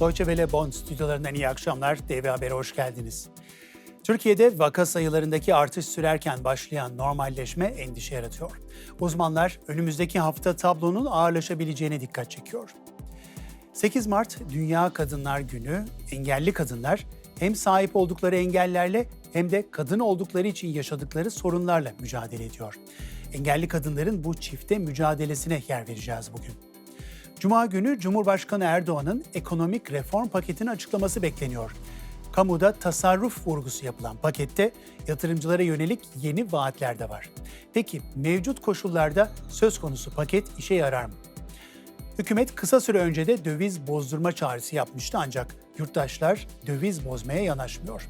Deutsche Welle Bonn stüdyolarından iyi akşamlar. DV Haber'e hoş geldiniz. Türkiye'de vaka sayılarındaki artış sürerken başlayan normalleşme endişe yaratıyor. Uzmanlar önümüzdeki hafta tablonun ağırlaşabileceğine dikkat çekiyor. 8 Mart Dünya Kadınlar Günü, engelli kadınlar hem sahip oldukları engellerle hem de kadın oldukları için yaşadıkları sorunlarla mücadele ediyor. Engelli kadınların bu çifte mücadelesine yer vereceğiz bugün. Cuma günü Cumhurbaşkanı Erdoğan'ın ekonomik reform paketini açıklaması bekleniyor. Kamuda tasarruf vurgusu yapılan pakette yatırımcılara yönelik yeni vaatler de var. Peki mevcut koşullarda söz konusu paket işe yarar mı? Hükümet kısa süre önce de döviz bozdurma çağrısı yapmıştı ancak yurttaşlar döviz bozmaya yanaşmıyor.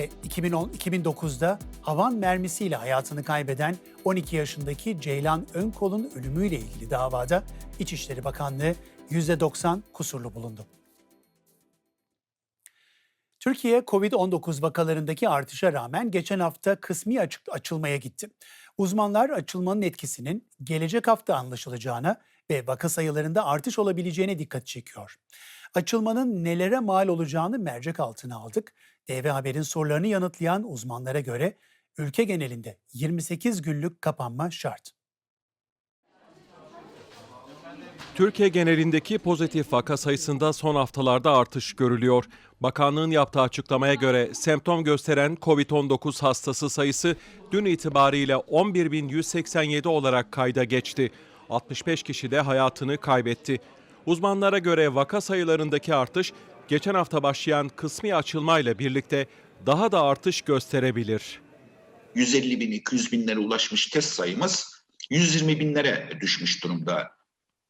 Ve 2010 2009'da havan mermisiyle hayatını kaybeden 12 yaşındaki Ceylan Önkol'un ölümüyle ilgili davada İçişleri Bakanlığı %90 kusurlu bulundu. Türkiye COVID-19 vakalarındaki artışa rağmen geçen hafta kısmi açık açılmaya gitti. Uzmanlar açılmanın etkisinin gelecek hafta anlaşılacağına ve vaka sayılarında artış olabileceğine dikkat çekiyor. Açılmanın nelere mal olacağını mercek altına aldık. DV Haber'in sorularını yanıtlayan uzmanlara göre ülke genelinde 28 günlük kapanma şart. Türkiye genelindeki pozitif vaka sayısında son haftalarda artış görülüyor. Bakanlığın yaptığı açıklamaya göre semptom gösteren COVID-19 hastası sayısı dün itibariyle 11.187 olarak kayda geçti. 65 kişi de hayatını kaybetti. Uzmanlara göre vaka sayılarındaki artış geçen hafta başlayan kısmi açılmayla birlikte daha da artış gösterebilir. 150 bin, 200 binlere ulaşmış test sayımız 120 binlere düşmüş durumda.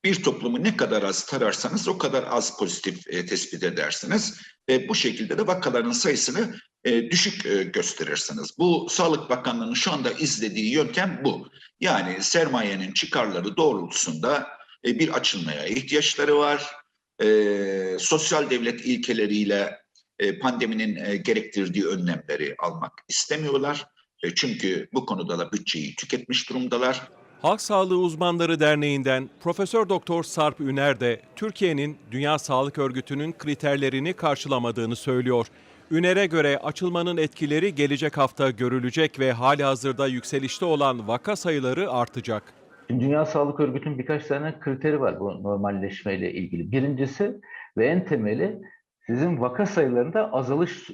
Bir toplumu ne kadar az tararsanız o kadar az pozitif e, tespit edersiniz ve bu şekilde de vakaların sayısını e, düşük e, gösterirsiniz. Bu Sağlık Bakanlığı'nın şu anda izlediği yöntem bu. Yani sermayenin çıkarları doğrultusunda e, bir açılmaya ihtiyaçları var. E, sosyal devlet ilkeleriyle e, pandeminin e, gerektirdiği önlemleri almak istemiyorlar. E, çünkü bu konuda da bütçeyi tüketmiş durumdalar. Halk Sağlığı Uzmanları Derneği'nden Profesör Doktor Sarp Üner de Türkiye'nin Dünya Sağlık Örgütü'nün kriterlerini karşılamadığını söylüyor. Üner'e göre açılmanın etkileri gelecek hafta görülecek ve hali hazırda yükselişte olan vaka sayıları artacak. Şimdi Dünya Sağlık Örgütü'nün birkaç tane kriteri var bu normalleşmeyle ilgili. Birincisi ve en temeli sizin vaka sayılarında azalış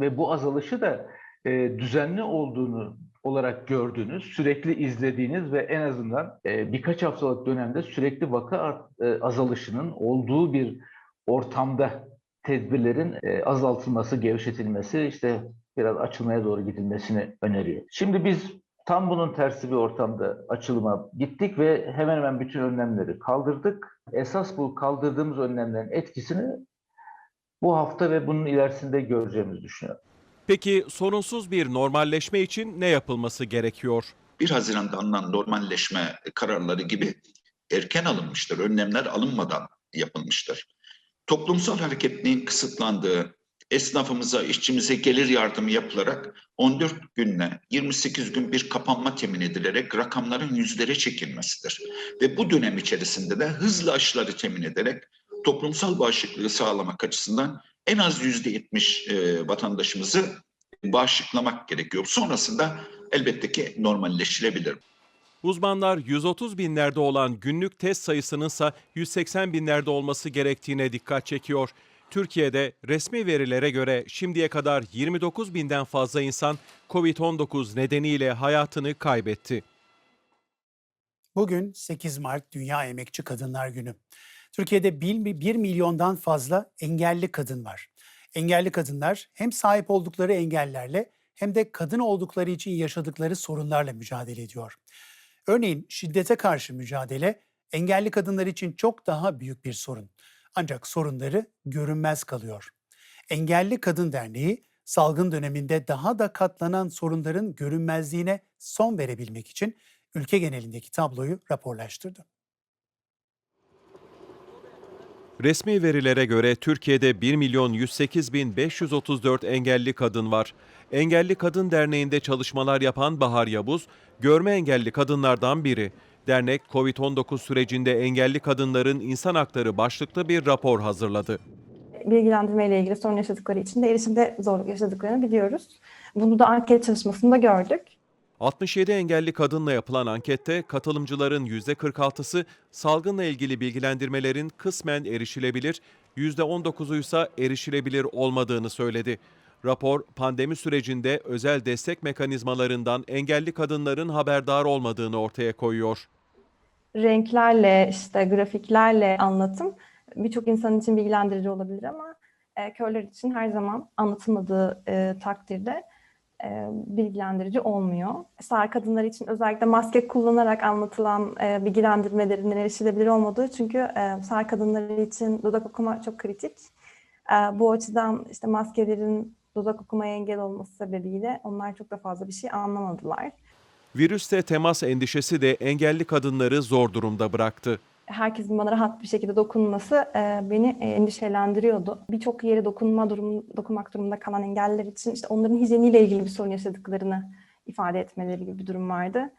ve bu azalışı da e, düzenli olduğunu olarak gördüğünüz, sürekli izlediğiniz ve en azından e, birkaç haftalık dönemde sürekli vaka art, e, azalışının olduğu bir ortamda tedbirlerin e, azaltılması, gevşetilmesi, işte biraz açılmaya doğru gidilmesini öneriyor. Şimdi biz tam bunun tersi bir ortamda açılıma gittik ve hemen hemen bütün önlemleri kaldırdık. Esas bu kaldırdığımız önlemlerin etkisini bu hafta ve bunun ilerisinde göreceğimizi düşünüyorum. Peki sorunsuz bir normalleşme için ne yapılması gerekiyor? 1 Haziran'da alınan normalleşme kararları gibi erken alınmıştır. Önlemler alınmadan yapılmıştır. Toplumsal hareketliliğin kısıtlandığı, esnafımıza, işçimize gelir yardımı yapılarak 14 günle 28 gün bir kapanma temin edilerek rakamların yüzlere çekilmesidir. Ve bu dönem içerisinde de hızlı aşıları temin ederek toplumsal bağışıklığı sağlamak açısından en az yüzde yetmiş e, vatandaşımızı bağışıklamak gerekiyor. Sonrasında elbette ki normalleşilebilir. Uzmanlar 130 binlerde olan günlük test sayısının ise 180 binlerde olması gerektiğine dikkat çekiyor. Türkiye'de resmi verilere göre şimdiye kadar 29 binden fazla insan COVID-19 nedeniyle hayatını kaybetti. Bugün 8 Mart Dünya Emekçi Kadınlar Günü. Türkiye'de 1 milyondan fazla engelli kadın var. Engelli kadınlar hem sahip oldukları engellerle hem de kadın oldukları için yaşadıkları sorunlarla mücadele ediyor. Örneğin şiddete karşı mücadele engelli kadınlar için çok daha büyük bir sorun. Ancak sorunları görünmez kalıyor. Engelli Kadın Derneği salgın döneminde daha da katlanan sorunların görünmezliğine son verebilmek için ülke genelindeki tabloyu raporlaştırdı. Resmi verilere göre Türkiye'de 1 milyon 108 bin 534 engelli kadın var. Engelli Kadın Derneği'nde çalışmalar yapan Bahar Yavuz, görme engelli kadınlardan biri. Dernek, COVID-19 sürecinde engelli kadınların insan hakları başlıklı bir rapor hazırladı. bilgilendirme ile ilgili sorun yaşadıkları için de erişimde zorluk yaşadıklarını biliyoruz. Bunu da anket çalışmasında gördük. 67 engelli kadınla yapılan ankette katılımcıların %46'sı salgınla ilgili bilgilendirmelerin kısmen erişilebilir, %19'u ise erişilebilir olmadığını söyledi. Rapor, pandemi sürecinde özel destek mekanizmalarından engelli kadınların haberdar olmadığını ortaya koyuyor. Renklerle, işte grafiklerle anlatım birçok insan için bilgilendirici olabilir ama e, körler için her zaman anlatılmadığı e, takdirde e, bilgilendirici olmuyor. Sağır kadınlar için özellikle maske kullanarak anlatılan e, bilgilendirmelerin erişilebilir olmadığı çünkü e, sağır kadınlar için dudak okuma çok kritik. E, bu açıdan işte maskelerin dudak okumaya engel olması sebebiyle onlar çok da fazla bir şey anlamadılar. Virüste temas endişesi de engelli kadınları zor durumda bıraktı. herkesin bana rahat bir şekilde dokunması e, beni e, endişelendiriyordu. Birçok yere dokunma durum, dokunmak durumunda kalan engelliler için işte onların hijyeniyle ilgili bir sorun yaşadıklarını ifade etmeleri gibi bir durum vardı.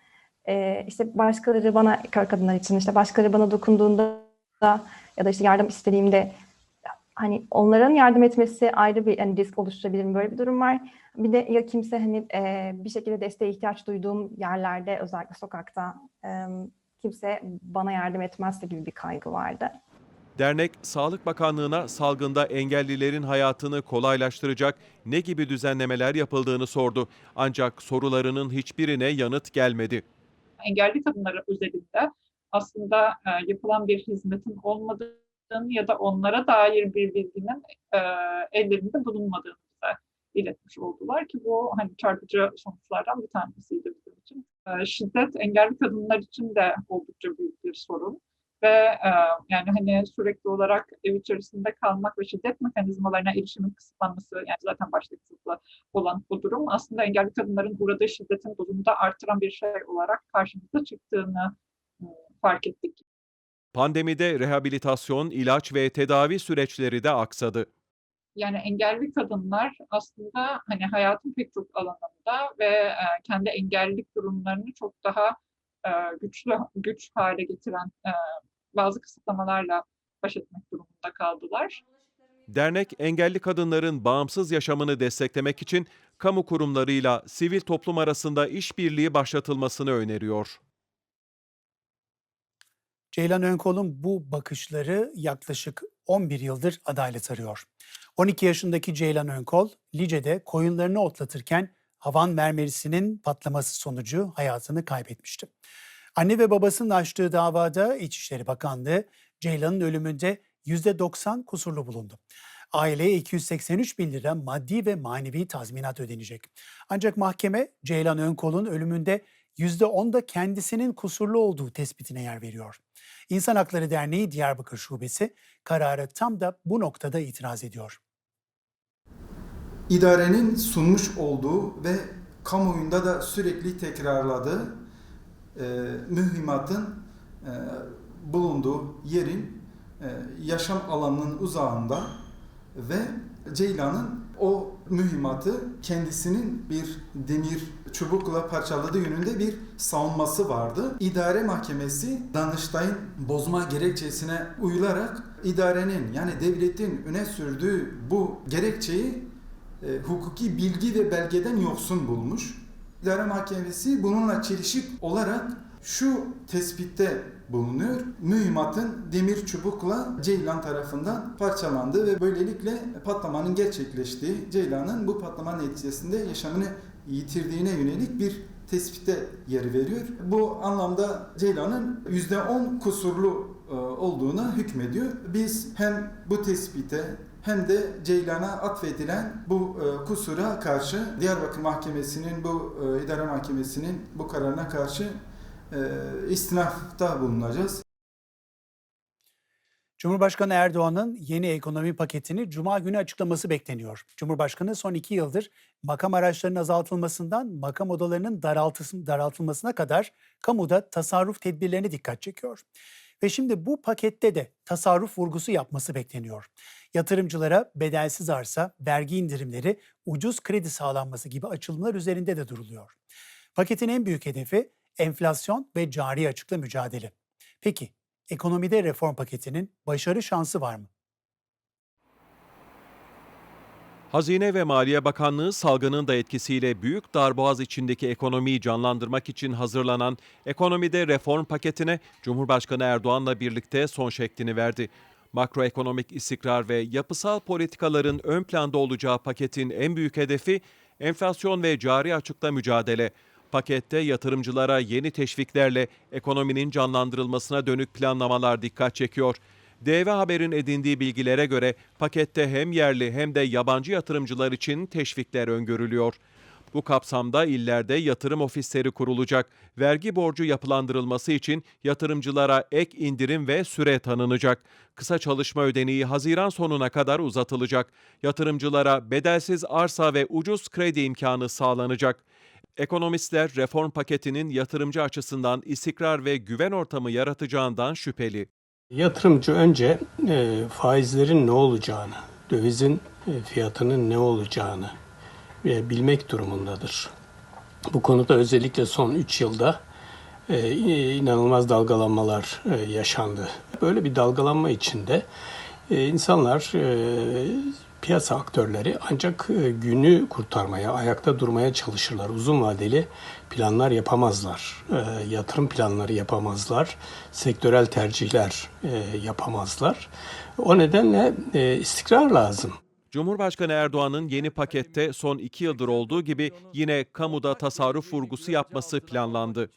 E, işte başkaları bana, kör kadınlar için işte başkaları bana dokunduğunda ya da işte yardım istediğimde hani onların yardım etmesi ayrı bir hani risk oluşturabilir mi? Böyle bir durum var. Bir de ya kimse hani e, bir şekilde desteğe ihtiyaç duyduğum yerlerde özellikle sokakta e, kimse bana yardım etmezse gibi bir kaygı vardı. Dernek, Sağlık Bakanlığı'na salgında engellilerin hayatını kolaylaştıracak ne gibi düzenlemeler yapıldığını sordu. Ancak sorularının hiçbirine yanıt gelmedi. engelli kadınlara özelinde aslında e, yapılan bir hizmetin olmadığını ya da onlara dair bir bilginin e, ellerinde bulunmadığını bize iletmiş oldular ki bu hani çarpıcı sonuçlardan bir tanesiydi bizim için. E, şiddet engelli kadınlar için de oldukça büyük bir sorun ve e, yani hani sürekli olarak ev içerisinde kalmak ve şiddet mekanizmalarına erişimin kısıtlanması yani zaten başta kısıtlı olan bu durum aslında engelli kadınların uğradığı şiddetin dozunu da artıran bir şey olarak karşımıza çıktığını ım, fark ettik. Pandemide rehabilitasyon, ilaç ve tedavi süreçleri de aksadı. Yani engelli kadınlar aslında hani hayatın pek çok alanında ve e, kendi engellilik durumlarını çok daha e, güçlü güç hale getiren e, bazı kısıtlamalarla baş etmek durumunda kaldılar. Dernek, engelli kadınların bağımsız yaşamını desteklemek için kamu kurumlarıyla sivil toplum arasında işbirliği başlatılmasını öneriyor. Ceylan Önkol'un bu bakışları yaklaşık 11 yıldır adalet arıyor. 12 yaşındaki Ceylan Önkol, Lice'de koyunlarını otlatırken havan mermerisinin patlaması sonucu hayatını kaybetmişti. Anne ve babasının açtığı davada İçişleri Bakanlığı Ceylan'ın ölümünde %90 kusurlu bulundu. Aileye 283 bin lira maddi ve manevi tazminat ödenecek. Ancak mahkeme Ceylan Önkol'un ölümünde %10 da kendisinin kusurlu olduğu tespitine yer veriyor. İnsan Hakları Derneği Diyarbakır Şubesi karara tam da bu noktada itiraz ediyor. idarenin sunmuş olduğu ve kamuoyunda da sürekli tekrarladığı e, mühimmatın e, bulunduğu yerin e, yaşam alanının uzağında ve Ceylan'ın o mühimmatı kendisinin bir demir çubukla parçaladığı yönünde bir savunması vardı. İdare Mahkemesi Danıştay'ın bozma gerekçesine uyularak idarenin yani devletin öne sürdüğü bu gerekçeyi e, hukuki bilgi ve belgeden yoksun bulmuş. İdare Mahkemesi bununla çelişik olarak şu tespitte bulunuyor. Mühimmatın demir çubukla Ceylan tarafından parçalandığı ve böylelikle patlamanın gerçekleştiği, Ceylan'ın bu patlamanın neticesinde yaşamını yitirdiğine yönelik bir tespitte yer veriyor. Bu anlamda Ceylan'ın %10 kusurlu e, olduğuna hükmediyor. Biz hem bu tespite hem de Ceylan'a atfedilen bu e, kusura karşı Diyarbakır Mahkemesi'nin bu e, idare mahkemesinin bu kararına karşı istinafta bulunacağız. Cumhurbaşkanı Erdoğan'ın yeni ekonomi paketini Cuma günü açıklaması bekleniyor. Cumhurbaşkanı son iki yıldır makam araçlarının azaltılmasından makam odalarının daraltılması- daraltılmasına kadar kamuda tasarruf tedbirlerine dikkat çekiyor. Ve şimdi bu pakette de tasarruf vurgusu yapması bekleniyor. Yatırımcılara bedelsiz arsa, vergi indirimleri, ucuz kredi sağlanması gibi açılımlar üzerinde de duruluyor. Paketin en büyük hedefi enflasyon ve cari açıkla mücadele. Peki ekonomide reform paketinin başarı şansı var mı? Hazine ve Maliye Bakanlığı salgının da etkisiyle büyük darboğaz içindeki ekonomiyi canlandırmak için hazırlanan ekonomide reform paketine Cumhurbaşkanı Erdoğan'la birlikte son şeklini verdi. Makroekonomik istikrar ve yapısal politikaların ön planda olacağı paketin en büyük hedefi enflasyon ve cari açıkla mücadele. Pakette yatırımcılara yeni teşviklerle ekonominin canlandırılmasına dönük planlamalar dikkat çekiyor. DV Haber'in edindiği bilgilere göre pakette hem yerli hem de yabancı yatırımcılar için teşvikler öngörülüyor. Bu kapsamda illerde yatırım ofisleri kurulacak. Vergi borcu yapılandırılması için yatırımcılara ek indirim ve süre tanınacak. Kısa çalışma ödeneği Haziran sonuna kadar uzatılacak. Yatırımcılara bedelsiz arsa ve ucuz kredi imkanı sağlanacak. Ekonomistler reform paketinin yatırımcı açısından istikrar ve güven ortamı yaratacağından şüpheli. Yatırımcı önce e, faizlerin ne olacağını, dövizin e, fiyatının ne olacağını e, bilmek durumundadır. Bu konuda özellikle son 3 yılda e, inanılmaz dalgalanmalar e, yaşandı. Böyle bir dalgalanma içinde e, insanlar, e, piyasa aktörleri ancak e, günü kurtarmaya, ayakta durmaya çalışırlar. Uzun vadeli planlar yapamazlar, e, yatırım planları yapamazlar, sektörel tercihler e, yapamazlar. O nedenle e, istikrar lazım. Cumhurbaşkanı Erdoğan'ın yeni pakette son iki yıldır olduğu gibi yine kamuda tasarruf vurgusu yapması planlandı.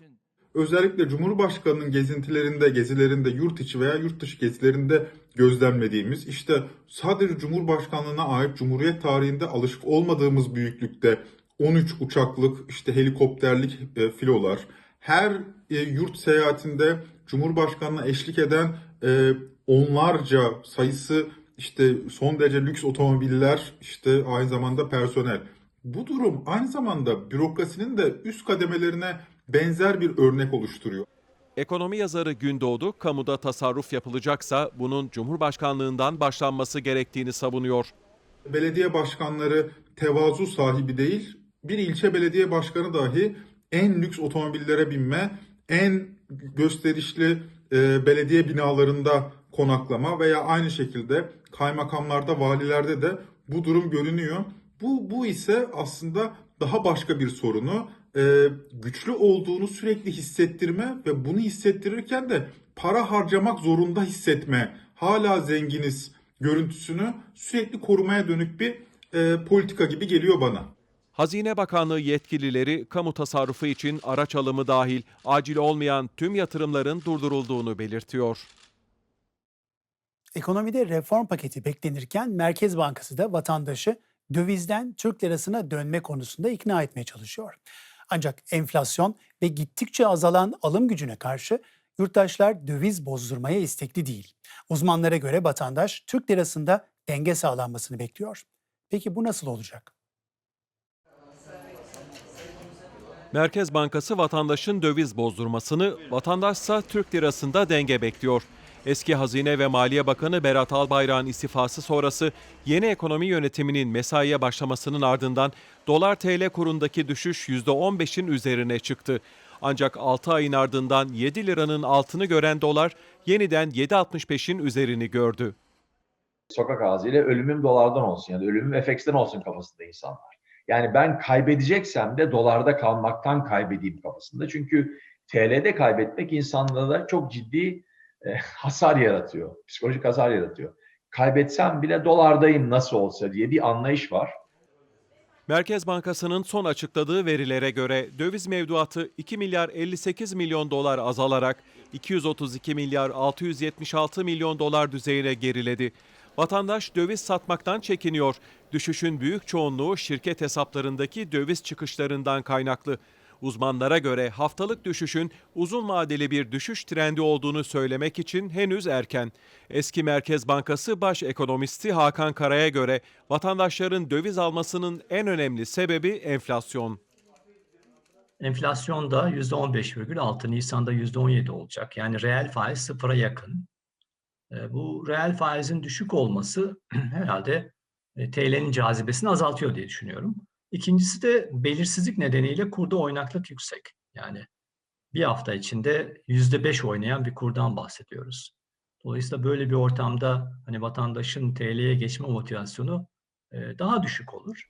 özellikle Cumhurbaşkanı'nın gezintilerinde, gezilerinde, yurt içi veya yurt dışı gezilerinde gözlemlediğimiz işte sadece Cumhurbaşkanlığına ait Cumhuriyet tarihinde alışık olmadığımız büyüklükte 13 uçaklık, işte helikopterlik e, filolar, her e, yurt seyahatinde Cumhurbaşkanı'na eşlik eden e, onlarca sayısı işte son derece lüks otomobiller, işte aynı zamanda personel. Bu durum aynı zamanda bürokrasinin de üst kademelerine benzer bir örnek oluşturuyor. Ekonomi yazarı Gündoğdu, kamuda tasarruf yapılacaksa bunun Cumhurbaşkanlığından başlanması gerektiğini savunuyor. Belediye başkanları tevazu sahibi değil, bir ilçe belediye başkanı dahi en lüks otomobillere binme, en gösterişli e, belediye binalarında konaklama veya aynı şekilde kaymakamlarda, valilerde de bu durum görünüyor. Bu, bu ise aslında daha başka bir sorunu e, güçlü olduğunu sürekli hissettirme ve bunu hissettirirken de para harcamak zorunda hissetme, hala zenginiz görüntüsünü sürekli korumaya dönük bir e, politika gibi geliyor bana. Hazine Bakanlığı yetkilileri kamu tasarrufu için araç alımı dahil acil olmayan tüm yatırımların durdurulduğunu belirtiyor. Ekonomide reform paketi beklenirken Merkez Bankası da vatandaşı dövizden Türk lirasına dönme konusunda ikna etmeye çalışıyor. Ancak enflasyon ve gittikçe azalan alım gücüne karşı yurttaşlar döviz bozdurmaya istekli değil. Uzmanlara göre vatandaş Türk lirasında denge sağlanmasını bekliyor. Peki bu nasıl olacak? Merkez Bankası vatandaşın döviz bozdurmasını, vatandaşsa Türk lirasında denge bekliyor. Eski Hazine ve Maliye Bakanı Berat Albayrak'ın istifası sonrası yeni ekonomi yönetiminin mesaiye başlamasının ardından dolar TL kurundaki düşüş %15'in üzerine çıktı. Ancak 6 ayın ardından 7 liranın altını gören dolar yeniden 7.65'in üzerini gördü. sokak ağzıyla ölümüm dolardan olsun ya da ölümüm FX'ten olsun kafasında insanlar. Yani ben kaybedeceksem de dolarda kalmaktan kaybedeyim kafasında. Çünkü TL'de kaybetmek insanlarda çok ciddi e, hasar yaratıyor. Psikolojik hasar yaratıyor. Kaybetsem bile dolardayım nasıl olsa diye bir anlayış var. Merkez Bankası'nın son açıkladığı verilere göre döviz mevduatı 2 milyar 58 milyon dolar azalarak 232 milyar 676 milyon dolar düzeyine geriledi. Vatandaş döviz satmaktan çekiniyor. Düşüşün büyük çoğunluğu şirket hesaplarındaki döviz çıkışlarından kaynaklı. Uzmanlara göre haftalık düşüşün uzun vadeli bir düşüş trendi olduğunu söylemek için henüz erken. Eski Merkez Bankası Baş Ekonomisti Hakan Kara'ya göre vatandaşların döviz almasının en önemli sebebi enflasyon. Enflasyon da %15,6, Nisan'da %17 olacak. Yani reel faiz sıfıra yakın. E, Bu reel faizin düşük olması herhalde e, TL'nin cazibesini azaltıyor diye düşünüyorum. İkincisi de belirsizlik nedeniyle kurda oynaklık yüksek. Yani bir hafta içinde %5 oynayan bir kurdan bahsediyoruz. Dolayısıyla böyle bir ortamda hani vatandaşın TL'ye geçme motivasyonu e, daha düşük olur.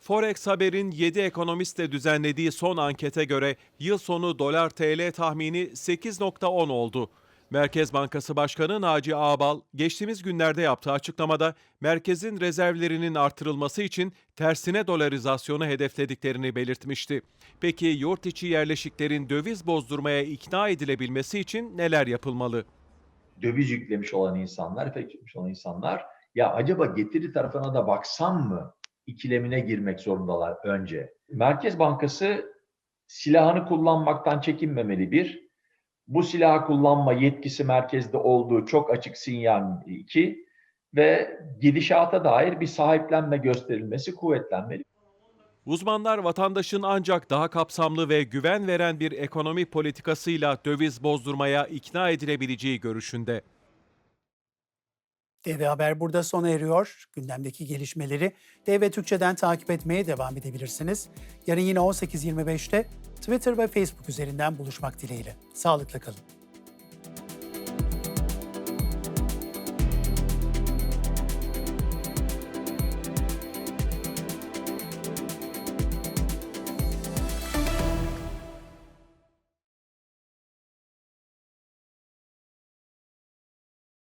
Forex Haber'in 7 ekonomistle düzenlediği son ankete göre yıl sonu dolar TL tahmini 8.10 oldu. Merkez Bankası Başkanı Naci Ağbal geçtiğimiz günlerde yaptığı açıklamada merkezin rezervlerinin artırılması için tersine dolarizasyonu hedeflediklerini belirtmişti. Peki yurt içi yerleşiklerin döviz bozdurmaya ikna edilebilmesi için neler yapılmalı? Döviz yüklemiş olan insanlar, efekt yüklemiş olan insanlar ya acaba getiri tarafına da baksam mı ikilemine girmek zorundalar önce. Merkez Bankası silahını kullanmaktan çekinmemeli bir. Bu silahı kullanma yetkisi merkezde olduğu çok açık sinyal iki ve gidişata dair bir sahiplenme gösterilmesi kuvvetlenmeli. Uzmanlar vatandaşın ancak daha kapsamlı ve güven veren bir ekonomi politikasıyla döviz bozdurmaya ikna edilebileceği görüşünde. DV Haber burada sona eriyor. Gündemdeki gelişmeleri DV Türkçe'den takip etmeye devam edebilirsiniz. Yarın yine 18.25'te Twitter ve Facebook üzerinden buluşmak dileğiyle. Sağlıkla kalın.